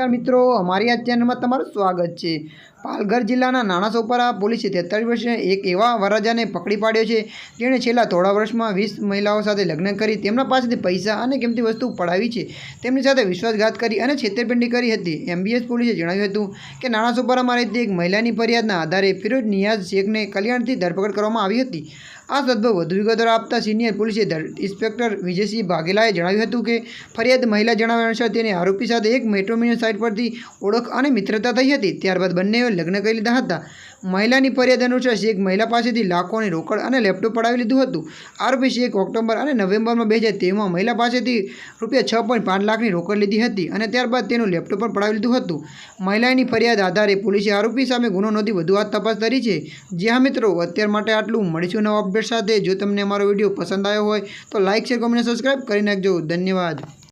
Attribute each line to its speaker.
Speaker 1: નમસ્કાર મિત્રો અમારી આ ચેનલમાં તમારું સ્વાગત છે. પાલઘર જિલ્લાના નાણાસોપારા પોલીસે તેતાલીસ વર્ષીય એક એવા વરરાજાને પકડી પાડ્યો છે, જેણે છેલ્લા થોડા વર્ષમાં વીસ મહિલાઓ સાથે લગ્ન કરી તેમના પાસેથી પૈસા અને કિંમતી વસ્તુ પડાવી છે. તેમની સાથે વિશ્વાસઘાત કરી અને છેતરપિંડી કરી હતી. એમબીએસ પોલીસે જણાવ્યું હતું કે નાના સોપારામાં રહેતી એક મહિલાની ફરિયાદના આધારે ફિરોજ નિયાઝ શેખને કલ્યાણથી ધરપકડ કરવામાં આવી હતી. આ સદભાવ વધુ વિગતો આપતા સિનિયર પોલીસે ઇન્સ્પેક્ટર વિજયસિંહ ભાગેલાએ જણાવ્યું હતું કે ફરિયાદ મહિલા જણાવ્યા અનુસાર તેને આરોપી સાથે એક મેટ્રોમિનિયન સાઇટ પરથી ઓળખ અને મિત્રતા થઈ હતી. ત્યારબાદ લગ્ન કરી લીધા હતા. મહિલાની ફરિયાદ અનુસાર શેખ મહિલા પાસેથી લાખોની રોકડ અને લેપટોપ પડાવી લીધું હતું. આરોપી શેખ ઓક્ટોબર અને નવેમ્બરમાં બે હજાર તેરમાં મહિલા પાસેથી રૂપિયા છ પોઈન્ટ પાંચ લાખની રોકડ લીધી હતી અને ત્યારબાદ તેનું લેપટોપ પણ પડાવી લીધું હતું. મહિલાની ફરિયાદ આધારે પોલીસે આરોપી સામે ગુનો નોંધી વધુ હાથ તપાસ કરી છે. જ્યાં મિત્રો, અત્યાર માટે આટલું. મળીશું નવા અપડેટ સાથે. જો તમને અમારો વીડિયો પસંદ આવ્યો હોય તો લાઇક શેર કોમેન્ટ સબસ્ક્રાઈબ કરી નાખજો. ધન્યવાદ.